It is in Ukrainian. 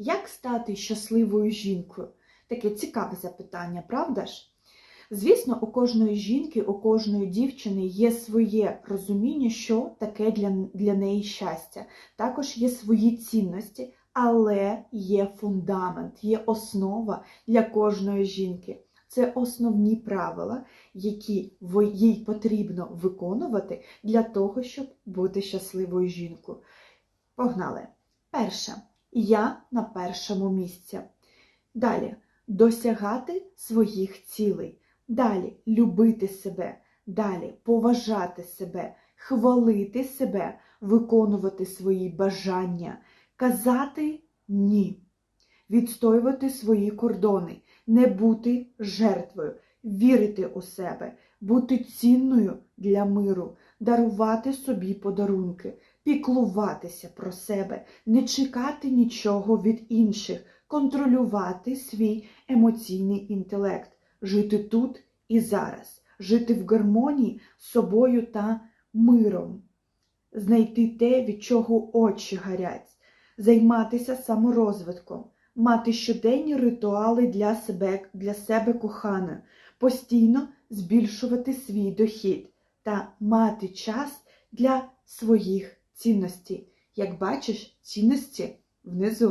Як стати щасливою жінкою? Таке цікаве запитання, правда ж? Звісно, у кожної жінки, у кожної дівчини є своє розуміння, що таке для, для неї щастя. Також є свої цінності, але є фундамент, є основа для кожної жінки. Це основні правила, які їй потрібно виконувати для того, щоб бути щасливою жінкою. Погнали! Перше. Я на першому місці. Далі. Досягати своїх цілей. Далі. Любити себе. Далі. Поважати себе, хвалити себе, виконувати свої бажання, казати ні, відстоювати свої кордони, не бути жертвою, вірити у себе, бути цінною для миру, дарувати собі подарунки, піклуватися про себе, не чекати нічого від інших, контролювати свій емоційний інтелект, жити тут і зараз, жити в гармонії з собою та миром, знайти те, від чого очі гарять, займатися саморозвитком, мати щоденні ритуали для себе, для себе коханої, постійно збільшувати свій дохід та мати час для своїх цінностей. Як бачиш, цінності внизу.